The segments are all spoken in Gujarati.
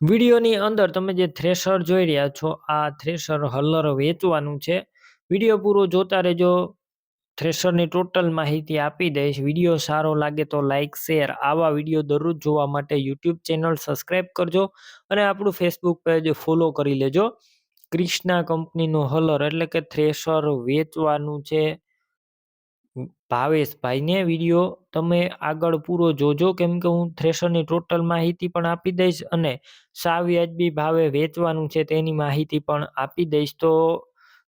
વિડીયોની અંદર તમે જે થ્રેશર જોઈ રહ્યા છો, આ થ્રેશર હલર વેચવાનું છે. વીડિયો પૂરો જોતા રહેજો. થ્રેશરની ટોટલ માહિતી આપી દઈશ. વીડિયો સારો લાગે તો લાઇક શેર, આવા વીડિયો દરરોજ જોવા માટે યુટ્યુબ ચેનલ સબસ્ક્રાઈબ કરજો અને આપણું ફેસબુક પેજ ફોલો કરી લેજો. ક્રિષ્ના કંપનીનું હલર એટલે કે થ્રેશર વેચવાનું છે. ભાવેશભાઈને વીડિયો તમે આગળ પૂરો જોજો. કેમ કે હું થ્રેશરની ટોટલ માહિતી પણ આપી દઈશ અને સાવ વ્યાજબી ભાવે વેચવાનું છે તેની માહિતી પણ આપી દઈશ. તો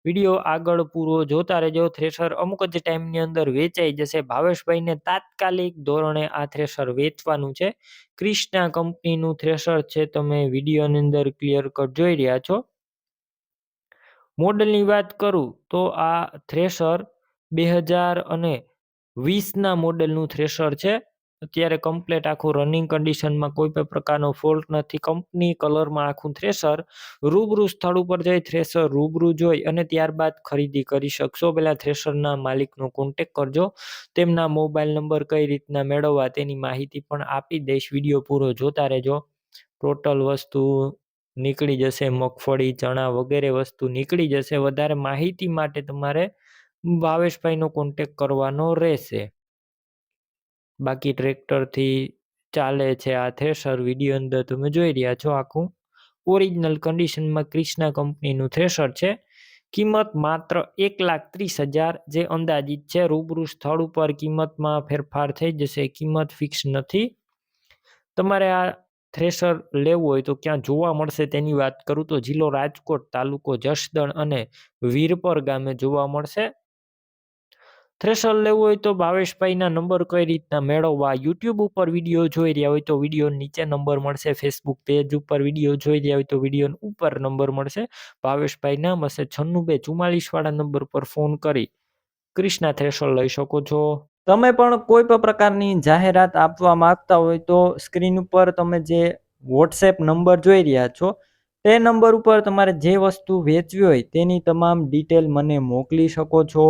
વીડિયો આગળ પૂરો જોતા રહેજો. થ્રેશર અમુક જ ટાઈમની અંદર વેચાઈ જશે. ભાવેશભાઈને તાત્કાલિક ધોરણે આ થ્રેશર વેચવાનું છે. ક્રિષ્ના કંપનીનું થ્રેશર છે. તમે વિડીયોની અંદર ક્લિયર કટ જોઈ રહ્યા છો. મોડલની વાત કરું તો આ થ્રેશર બે હજાર અને વીસના મોડેલનું થ્રેશર છે. અત્યારે કમ્પ્લેટ આખું રનિંગ કન્ડિશનમાં કોઈ પણ પ્રકારનો ફોલ્ટ નથી. કંપની કલરમાં આખું થ્રેશર રૂબરૂ સ્થળ ઉપર જઈ થ્રેશર રૂબરૂ જોઈ અને ત્યારબાદ ખરીદી કરી શકશો. પહેલાં થ્રેશરના માલિકનો કોન્ટેક કરજો. તેમના મોબાઈલ નંબર કઈ રીતના મેળવવા તેની માહિતી પણ આપી દઈશ. વીડિયો પૂરો જોતા રહેજો. ટોટલ વસ્તુ નીકળી જશે. મગફળી, ચણા વગેરે વસ્તુ નીકળી જશે. વધારે માહિતી માટે તમારે ભાવેશભાઈનો કોન્ટેક કરવાનો રહેશે. બાકી ટ્રેક્ટરથી ચાલે છે આ થ્રેશર વીડિયો અંદર તમે જોઈ રહ્યા છો આખું. ઓરિજિનલ કન્ડિશનમાં ક્રિષ્ના કંપનીનું થ્રેશર છે. કિંમત માત્ર એક લાખ ત્રીસ હજાર જે અંદાજિત છે. રૂબરૂ સ્થળ ઉપર કિંમતમાં ફેરફાર થઈ જશે. કિંમત ફિક્સ નથી. તમારે આ થ્રેશર લેવું હોય તો ક્યાં જોવા મળશે તેની વાત કરું તો જિલ્લો રાજકોટ તાલુકો જસદણ અને વીરપર ગામે જોવા મળશે. થ્રેશર લેવું હોય તો ભાવેશભાઈના નંબર કઈ રીતના મેળવવા? યુટ્યુબ ઉપર વીડિયો જોઈ રહ્યા હોય તો વીડિયો નીચે નંબર મળશે. ફેસબુક પેજ ઉપર વીડિયો જોઈ રહ્યા હોય તો વીડિયો ઉપર નંબર મળશે. ભાવેશભાઈ નામ હશે છન્નું બે ચુમ્માલીસ વાળા નંબર પર ફોન કરી ક્રિષ્ના થ્રેશર લઈ શકો છો. તમે પણ કોઈ પણ પ્રકારની જાહેરાત આપવા માંગતા હોય તો સ્ક્રીન ઉપર તમે જે વોટ્સએપ નંબર જોઈ રહ્યા છો, તે નંબર ઉપર તમારે જે વસ્તુ વેચવી હોય તેની તમામ ડિટેલ મને મોકલી શકો છો.